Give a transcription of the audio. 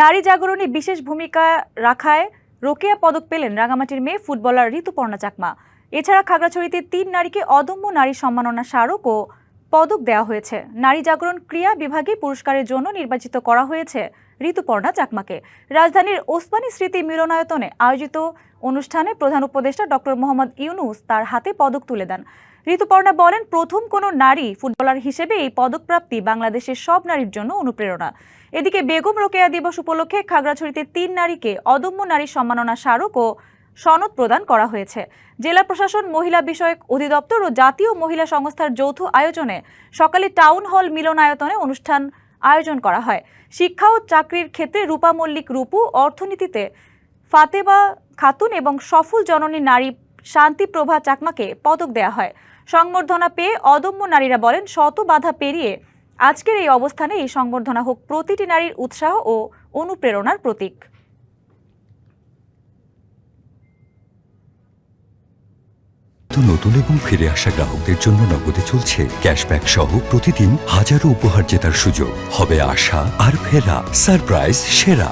নারী জাগরণে বিশেষ ভূমিকা রাখায় রোকেয়া পদক পেলেন রাঙামাটির মেয়ে ফুটবলার ঋতুপর্ণা চাকমা। এছাড়া খাগড়াছড়িতে তিন নারীকে অদম্য নারী সম্মাননা স্মারক ও পদক দেওয়া হয়েছে। নারী জাগরণ ক্রিয়া বিভাগে পুরস্কারের জন্য নির্বাচিত করা হয়েছে ঋতুপর্ণা চাকমাকে। রাজধানীর ওসমানী স্মৃতি মিলনায়তনে আয়োজিত অনুষ্ঠানে প্রধান উপদেষ্টা ডক্টর মোহাম্মদ ইউনুস তার হাতে পদক তুলে দেন। ঋতুপর্ণা বলেন, প্রথম কোনো নারী ফুটবলার হিসেবে এই পদকপ্রাপ্তি বাংলাদেশের সব নারীর জন্য অনুপ্রেরণা। এদিকে বেগম রোকেয়া দিবস উপলক্ষে খাগড়াছড়িতে তিন নারীকে অদম্য নারী সম্মাননা স্মারক ও সনদ প্রদান করা হয়েছে। জেলা প্রশাসন, মহিলা বিষয়ক অধিদপ্তর ও জাতীয় মহিলা সংস্থার যৌথ আয়োজনে সকালে টাউন হল মিলনায়তনে অনুষ্ঠান আয়োজন করা হয়। শিক্ষা ও চাকরির ক্ষেত্রে রূপা মল্লিক রূপু, অর্থনীতিতে ফাতেবা খাতুন এবং সফল জননী নারী শান্তিপ্রভা চাকমাকে পদক দেয়া হয়। সংবর্ধনা পেয়ে অদম্য নারীরা বলেন, শত বাধা পেরিয়ে আজকের এই অবস্থানে এই সংবর্ধনা হোক। প্রতিটি নারীর উৎসাহ ও অনুপ্রেরণার প্রতীক। নতুন এবং ফিরে আসা গ্রাহকদের জন্য নগদে চলছে ক্যাশব্যাক সহ প্রতিদিন হাজারো উপহার জেতার সুযোগ। হবে আশা আর ফেরা। সারপ্রাইজ, সেরা।